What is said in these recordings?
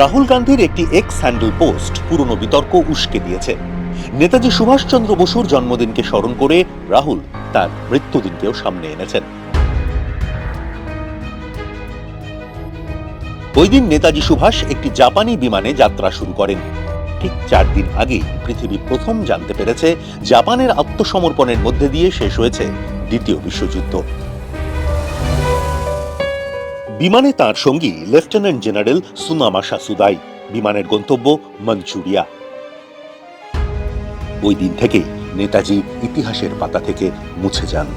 রাহুল গান্ধীর একটি x handle post পুরনো বিতর্ক উস্কে দিয়েছে। নেতাজি সুভাষচন্দ্র বসুর জন্মদিনকে স্মরণ করে রাহুল তার মৃত্যুদিনকেও সামনে এনেছেন। ওই দিন নেতাজি সুভাষ একটি জাপানি বিমানে যাত্রা শুরু করেন। ঠিক চার দিন আগে পৃথিবী প্রথম জানতে পেরেছে, জাপানের আত্মসমর্পণের মধ্যে দিয়ে শেষ হয়েছে দ্বিতীয় বিশ্বযুদ্ধ। বিমানে তার সঙ্গী লেফটেন্যান্ট জেনারেল সুনামাশা সুদাই বিমানের গন্তব্য মঞ্চুরিয়া। ওই দিন থেকে নেতাজি ইতিহাসের পাতা থেকে মুছে যান।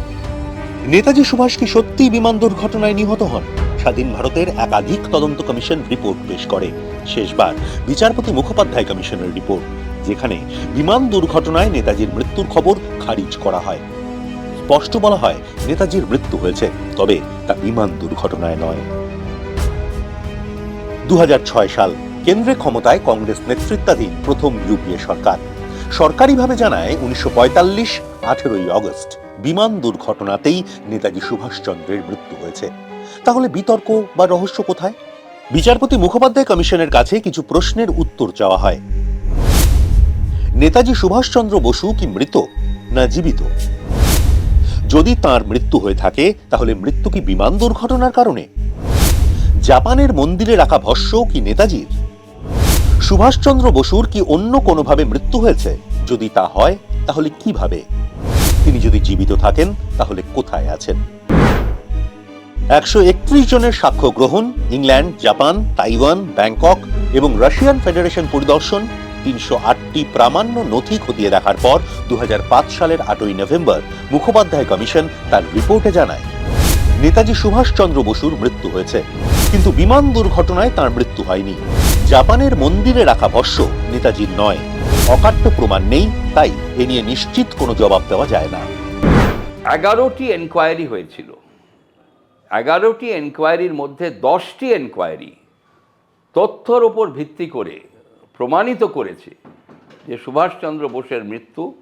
নেতাজি সুভাষ কি সত্যিই বিমান দুর্ঘটনায় নিহত হন। স্বাধীন ভারতের একাধিক তদন্ত কমিশন রিপোর্ট পেশ করে। শেষবার বিচারপতি মুখোপাধ্যায় কমিশনের রিপোর্ট, যেখানে বিমান দুর্ঘটনায় নেতাজির মৃত্যুর খবর খারিজ করা হয়। স্পষ্ট বলা হয়, নেতাজির মৃত্যু হয়েছে, তবে তা বিমান দুর্ঘটনায় নয়। দু হাজার ছয় সাল কেন্দ্রে ক্ষমতায় কংগ্রেস নেতৃত্বাধীন প্রথম ইউপিএ সরকার। সরকারিভাবে জানায়, উনিশশো পঁয়তাল্লিশ, আঠেরোই অগস্ট, বিমান দুর্ঘটনাতেই নেতাজি সুভাষচন্দ্রের মৃত্যু হয়েছে। তাহলে বিতর্ক বা রহস্য কোথায়? বিচারপতি মুখোপাধ্যায় কমিশনের কাছে কিছু প্রশ্নের উত্তর চাওয়া হয়। নেতাজি সুভাষচন্দ্র বসু কি মৃত না জীবিত? যদি তার মৃত্যু হয়ে থাকে, তাহলে মৃত্যু কি বিমান দুর্ঘটনার কারণে? জাপানের মন্দিরে রাখা ভস্য কি নেতাজির? সুভাষচন্দ্র বসুর কি অন্য কোনোভাবে মৃত্যু হয়েছে? যদি তা হয়, তাহলে কীভাবে? তিনি যদি জীবিত থাকেন, তাহলে কোথায় আছেন? একশো একত্রিশ জনের সাক্ষ্য গ্রহণ, ইংল্যান্ড, জাপান, তাইওয়ান, ব্যাংকক এবং রাশিয়ান ফেডারেশন পরিদর্শন, তিনশো আটটি প্রামাণ্য নথি খতিয়ে দেখার পর দু হাজার পাঁচ সালের আটই নভেম্বর মুখোপাধ্যায় কমিশন তার রিপোর্টে জানায়। নেতাজি সুভাষচন্দ্র বসুর মৃত্যু হয়েছে। কিন্তু বিমান দুর্ঘটনায় তার মৃত্যু হয়নি। জাপানের মন্দিরে রাখা ভস্য নেতাজির নয়। অকাট্য প্রমাণ নেই, তাই এ নিয়ে নিশ্চিত কোনো জবাব দেওয়া যায় না। এগারোটি এনকোয়ারি হয়েছিল। এগারোটি এনকোয়ারির মধ্যে দশটি এনকোয়ারি তথ্যর ওপর ভিত্তি করে প্রমাণিত করেছে যে সুভাষচন্দ্র বোসের মৃত্যু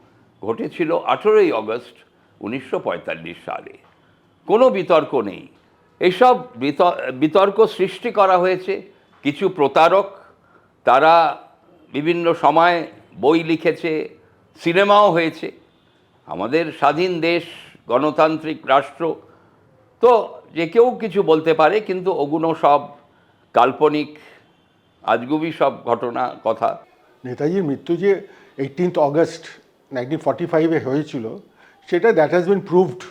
ঘটেছিল আঠেরোই আগস্ট উনিশশো সালে। কোনো বিতর্ক নেই। এসব বিতর্ক সৃষ্টি করা হয়েছে কিছু প্রতারক। তারা বিভিন্ন সময় বই লিখেছে, সিনেমাও হয়েছে। আমাদের স্বাধীন দেশ, গণতান্ত্রিক রাষ্ট্র, তো যে কেউ কিছু বলতে পারে, কিন্তু ওগুলো সব কাল্পনিক, আজগুবি সব ঘটনা, কথা। নেতাজির মৃত্যু যে এইটিনথ অগস্ট নাইনটিন ফর্টি ফাইভে হয়েছিল, সেটা that has been proved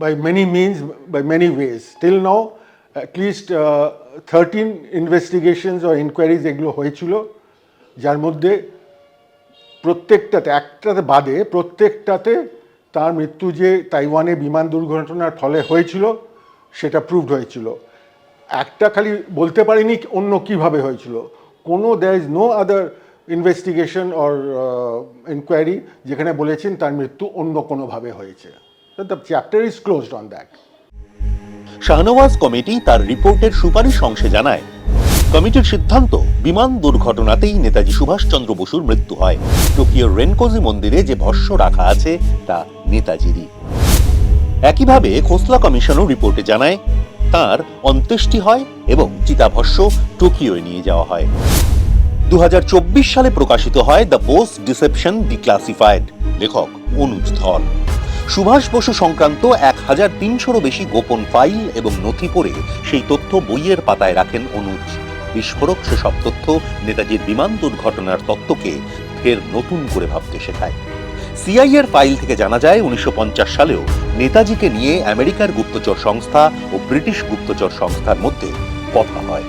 by many means by many ways till now at least thirteen investigations O inquiries এগুলো হয়েছিল। যার মধ্যে প্রত্যেকটাতে, একটাতে বাদে প্রত্যেকটাতে তার মৃত্যু যে তাইওয়ানে বিমান দুর্ঘটনার ফলে হয়েছিল, সেটা প্রুভড হয়েছিল। একটা খালি বলতে পারিনি অন্য কীভাবে হয়েছিল। কোনো there is no other investigation or inquiry যেখানে বলেছেন তার মৃত্যু অন্য কোনোভাবে হয়েছে। The chapter is closed on that Shahnawaz committee তার রিপোর্টের সুপারিশ অংশে জানায়, কমিটির সিদ্ধান্ত, বিমান দুর্ঘটনাতেই নেতাজি সুভাষচন্দ্র বসুর মৃত্যু হয়। টোকিওর রেনকোজি মন্দিরে যে ভস্য রাখা আছে, তা নেতাজিরই। একইভাবে খোসলা কমিশনও রিপোর্টে জানায়, তার অন্ত্যেষ্টি হয় এবং চিতাভস্য টোকিওয় নিয়ে যাওয়া হয়। দু হাজার চব্বিশ সালে প্রকাশিত হয় দ্য বোস ডিসেপশন ডিক্লাসিফাইড, লেখক অনুজ ধর। সুভাষ বসু সংক্রান্ত এক হাজার তিনশোরও বেশি গোপন ফাইল এবং নথি পড়ে সেই তথ্য বইয়ের পাতায় রাখেন অনুজ। বিস্ফোরক সেসব তথ্য নেতাজির বিমান দুর্ঘটনার তত্ত্বকে ফের নতুন করে ভাবতে শেখায়। সিআইএর ফাইল থেকে জানা যায়, উনিশশো পঞ্চাশ সালেও নেতাজিকে নিয়ে আমেরিকার গুপ্তচর সংস্থা ও ব্রিটিশ গুপ্তচর সংস্থার মধ্যে কথা হয়।